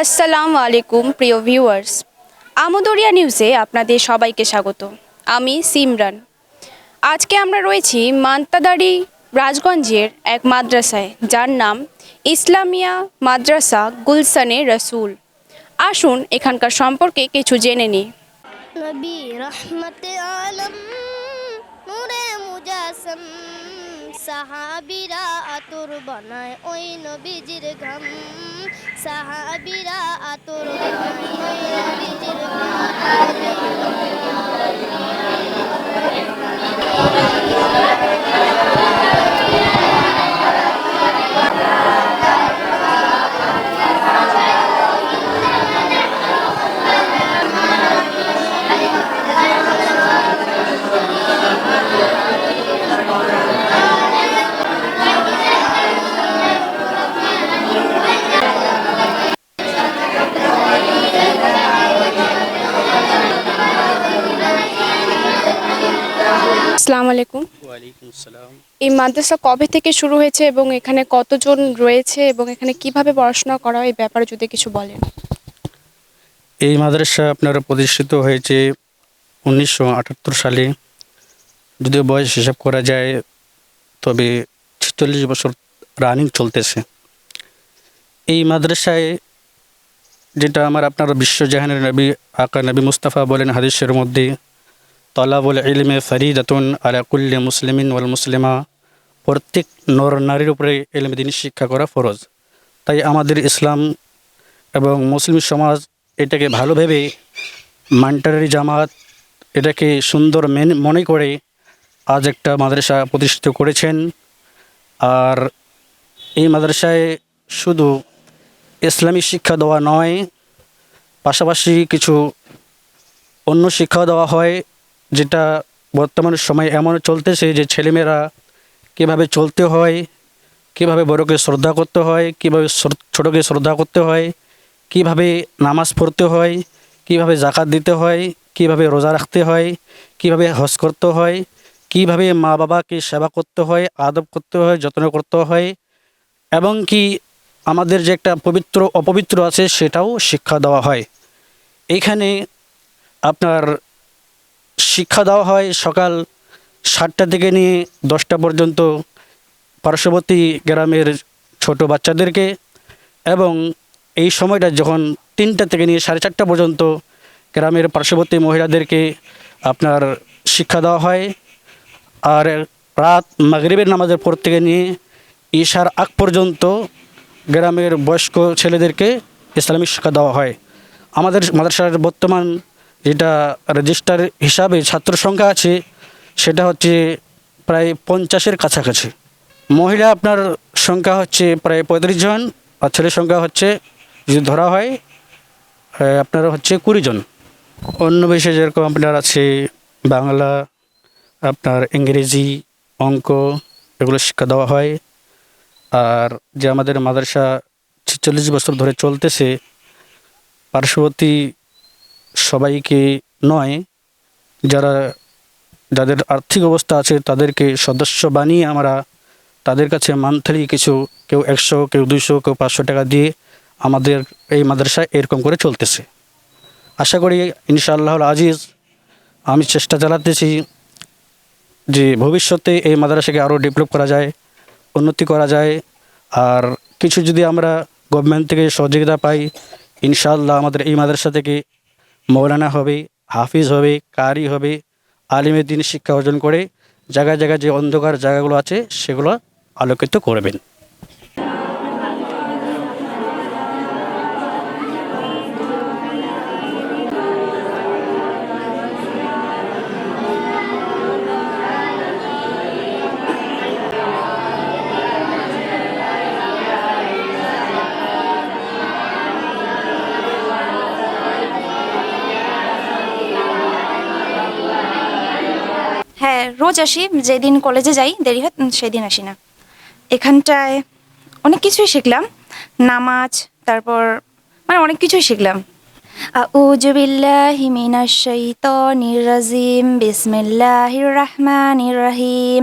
আসসালামু আলাইকুম, প্রিয় ভিউয়ার্স আমদরিয়া নিউজে আপনাদের সবাইকে স্বাগত। আমি সিমরান। আজকে আমরা রয়েছি মান্তাদারি রাজগঞ্জের এক মাদ্রাসায়, যার নাম ইসলামিয়া মাদ্রাসা গুলসানে রসুল। আসুন এখানকার সম্পর্কে কিছু জেনে নবী রহমত আলম সাহাবিরা আতর বানায় ওই নবীজির ঘাম। সাহাবিরা আতর বানায় ওই নবীজির ঘাম। আসসালামু আলাইকুম। ওয়ালাইকুম আসসালাম। এই মাদ্রাসা কবে থেকে শুরু হয়েছে এবং এখানে কতজন রয়েছে এবং এখানে কীভাবে পড়াশোনা করা হয় এই ব্যাপারে যদি কিছু বলেন। এই মাদ্রাসা আপনার প্রতিষ্ঠিত হয়েছে উনিশশো আটাত্তর সালে। যদিও বয়স হিসাব করা যায় তবে ছেচল্লিশ বছর রানিং চলতেছে। এই মাদ্রাসায় যেটা আমার আপনার বিশ্বজাহানের নবী আকা নবী মুস্তাফা বলেন হাদিসের মধ্যে তলাবুল ইলমে ফরিদাতুন আলা কুল্লি মুসলিমিন ওয়াল মুসলিমা। প্রত্যেক নর নারীর উপরে এলমে দিন শিক্ষা করা ফরজ। তাই আমাদের ইসলাম এবং মুসলিম সমাজ এটাকে ভালো ভেবে মান্টারি জামাত এটাকে সুন্দর মেন, মনে করে আজ একটা মাদ্রাসা প্রতিষ্ঠিত করেছেন। আর এই মাদ্রাসায় শুধু ইসলামী শিক্ষা দেওয়া নয়, পাশাপাশি কিছু অন্য শিক্ষা দেওয়া হয়। যেটা বর্তমান সময় এমন চলতেছে যে ছেলেমেয়েরা কীভাবে চলতে হয়, কীভাবে বড়কে শ্রদ্ধা করতে হয়, কীভাবে ছোটকে শ্রদ্ধা করতে হয়, কীভাবে নামাজ পড়তে হয়, কীভাবে জাকাত দিতে হয়, কীভাবে রোজা রাখতে হয়, কীভাবে হজ করতে হয়, কীভাবে মা বাবাকে সেবা করতে হয়, আদব করতে হয়, যত্ন করতে হয় এবং কি আমাদের যে একটা পবিত্র, অপবিত্র আছে সেটাও শিক্ষা দেওয়া হয়। এইখানে আপনার শিক্ষা দেওয়া হয় সকাল সাতটা থেকে নিয়ে দশটা পর্যন্ত পার্শ্ববর্তী গ্রামের ছোট বাচ্চাদেরকে এবং এই সময়টা যখন তিনটা থেকে নিয়ে সাড়ে চারটা পর্যন্ত গ্রামের পার্শ্ববর্তী মহিলাদেরকে আপনার শিক্ষা দেওয়া হয় আর রাত মাগরিবের নামাজের পর থেকে নিয়ে ঈশার আগ পর্যন্ত গ্রামের বয়স্ক ছেলেদেরকে ইসলামিক শিক্ষা দেওয়া হয়। আমাদের মাদ্রাসার বর্তমান যেটা রেজিস্টার হিসাবে ছাত্র সংখ্যা আছে, সেটা হচ্ছে প্রায় পঞ্চাশের কাছাকাছি। মহিলা আপনার সংখ্যা হচ্ছে প্রায় পঁয়ত্রিশ জন, আর ছেলের সংখ্যা হচ্ছে, যদি ধরা হয় আপনার হচ্ছে কুড়ি জন। অন্য বিষয়ে যেরকম আপনার আছে বাংলা, আপনার ইংরেজি, অঙ্ক, এগুলো শিক্ষা দেওয়া হয়। আর যে আমাদের মাদ্রাসা ছেচল্লিশ বছর ধরে চলতেছে, পার্শ্ববর্তী সবাইকে নয়, যারা যাদের আর্থিক অবস্থা আছে তাদেরকে সদস্য বানিয়ে আমরা তাদের কাছে মান্থলি কিছু কেউ একশো, কেউ দুইশো, কেউ পাঁচশো টাকা দিয়ে আমাদের এই মাদ্রাসায় এরকম করে চলতেছে। আশা করি ইনশাআল্লাহ আজিজ আমি চেষ্টা চালাতেছি যে ভবিষ্যতে এই মাদ্রাসাকে আরও ডেভেলপ করা যায়, উন্নতি করা যায়। আর কিছু যদি আমরা গভর্নমেন্ট থেকে সহযোগিতা পাই, ইনশাআল্লাহ আমাদের এই মাদ্রাসা থেকে মৌলানা হবে, হাফিজ হবে, কারি হবে, আলিমের দিন শিক্ষা অর্জন করে জায়গায় জায়গায় যে অন্ধকার জায়গাগুলো আছে সেগুলো আলোকিত করবেন। রোজ আসি, যেদিন কলেজে যাই, দেরি হয় সেদিন আসি না। এখানটায় অনেক কিছুই শিখলাম, নামাজ, তারপর মানে অনেক কিছুই শিখলাম। আউযু বিল্লাহি মিনাশ শাইতানির রাজিম, বিসমিল্লাহির রহমানির রহিম।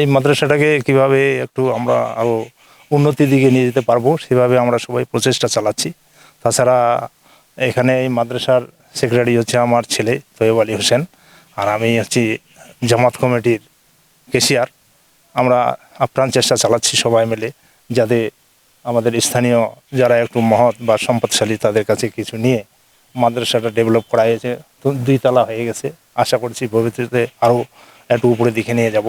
এই মাদ্রাসাটাকে কীভাবে একটু আমরা আরও উন্নতির দিকে নিয়ে যেতে পারব, সেভাবে আমরা সবাই প্রচেষ্টা চালাচ্ছি। তাছাড়া এখানে এই মাদ্রাসার সেক্রেটারি হচ্ছে আমার ছেলে তৈয়ব আলী হোসেন, আর আমি হচ্ছি জামাত কমিটির কেশিয়ার আমরা আপ্রাণ চেষ্টা চালাচ্ছি সবাই মিলে যাতে আমাদের স্থানীয় যারা একটু মহৎ বা সম্পদশালী তাদের কাছে কিছু নিয়ে মাদ্রাসাটা ডেভেলপ করা হয়েছে। দুই তলা হয়ে গেছে। আশা করছি ভবিষ্যতে আরও একটু উপরে দিকে নিয়ে যাব।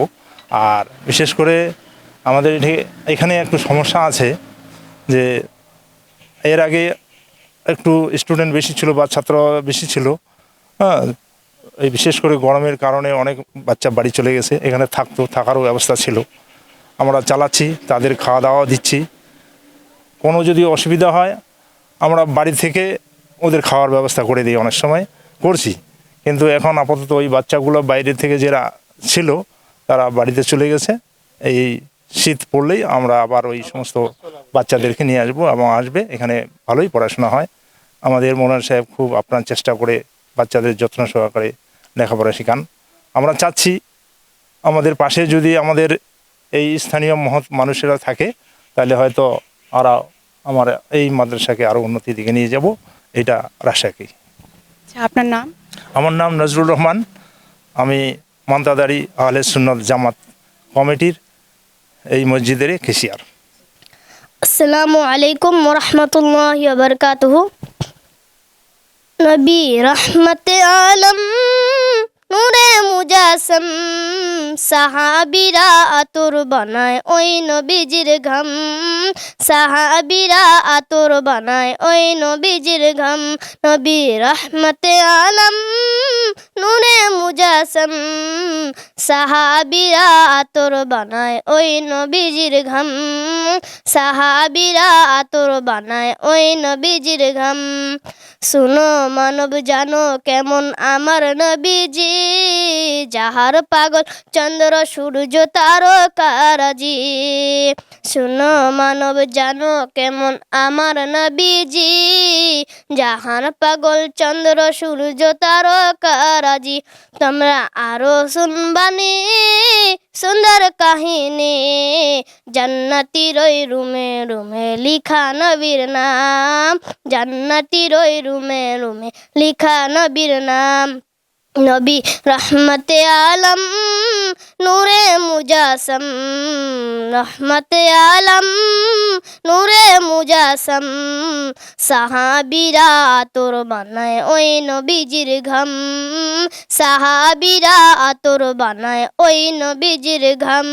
আর বিশেষ করে আমাদের এখানে একটু সমস্যা আছে যে এর আগে একটু স্টুডেন্ট বেশি ছিল বা ছাত্র বেশি ছিল হ্যাঁ এই বিশেষ করে গরমের কারণে অনেক বাচ্চা বাড়ি চলে গেছে, এখানে থাকতো, থাকারও ব্যবস্থা ছিল। আমরা চালাচ্ছি, তাদের খাওয়া দাওয়া দিচ্ছি। কোনো যদি অসুবিধা হয়, আমরা বাড়ি থেকে ওদের খাওয়ার ব্যবস্থা করে দিই অনেক সময়, করছি। কিন্তু এখন আপাতত ওই বাচ্চাগুলো বাইরে থেকে যারা ছিল তারা বাড়িতে চলে গেছে। এই শীত পড়লেই আমরা আবার ওই সমস্ত বাচ্চাদেরকে নিয়ে আসব এবং আসবে। এখানে ভালোই পড়াশোনা হয়। আমাদের মোনার সাহেব খুব আপনার চেষ্টা করে বাচ্চাদের যত্ন সহকারে লেখাপড়া শেখান। আমরা চাচ্ছি আমাদের পাশে যদি আমাদের এই স্থানীয় মহৎ মানুষেরা থাকে তাহলে হয়তো আরা আমার এই মাদ্রাসাকে আরও উন্নতির দিকে নিয়ে যাব। এটা রাশাকি আচ্ছা আপনার নাম? আমার নাম নজরুল রহমান। আমি মান্তাদারি, আহলে সুন্নত, জামাত কমিটির এই মসজিদের কেশিয়ার আসসালামু আলাইকুম ওরহমতুল্লাহ বরকাতুহু নবী রহমত আলম, নূরে মুজাসম, সাহাবিরা আতর বানায় ওই নবীজির ঘম। সাহাবিরা আতর বানায় ওই নবীজির ঘম। নবী রহমত আলম মুজাসম সাহাবিরা আতর বানায়, ওই নবীজির ঘাম। সাহাবিরা আতর বানায়, ওই নবীজির ঘাম। শুনো মানব, জানো কেমন আমার নবীজি। যাহার পাগল, চন্দ্র, সূর্য তারকারাজি শুনো মানব, জানো কেমন আমার নবীজি। যাহার পাগল, চন্দ্র, সূর্য তারকারাজি তোমরা আরও শুনবানি সুন্দর কাহিনী। জান্নাতি রই রুমে রুমে লিখা নবীর নাম। জান্নাতি রই রুমে রুমে লিখা নবীর নাম। নবী রহমতে আলম, নূরে মুজাসম। রহমতে আলম, নূরে মুজাসম। সাহাবিরা আতর বানায় ওই নবীজির ঘম। সাহাবিরা আতর বানায় ওই নবীজির ঘম।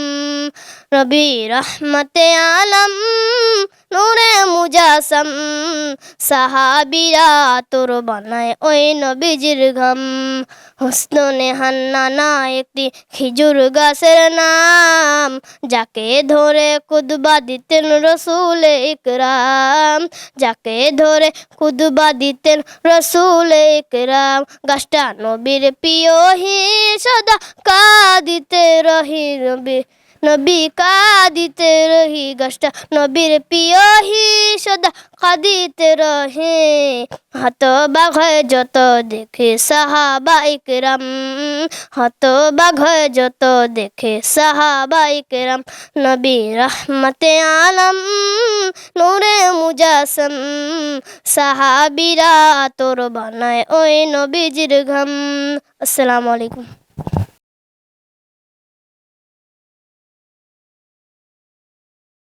নবী রহমতে আলম, নূরে মুজাসম। সাহাবিরা আতর বানায় ওই নবীজির ঘম। হোসনে হান্নানা একটি খেজুর গাছের নাম, যাকে ধরে কুদবা দিতেন রসুল ইকরাম যাকে ধরে কুদবা দিতেন রসুল ইকরাম গাছটা নবীর প্রিয় হি সদা কাঁদিতে রহি নবী নবী কাঁদিতে রহি গাছটা, নবীর প্রিয় হি সদা কাঁদিতে রহে। হত বাঘ যত দেখে সাহাবা ইকরাম হত বাঘ যত দেখে সাহাবা ইকরাম। নবী রহমতে আলম, নূরে মুজাসম, সাহাবিরা তোর বানায় ওই নবীজির ঘম। আসসালামু আলাইকুম।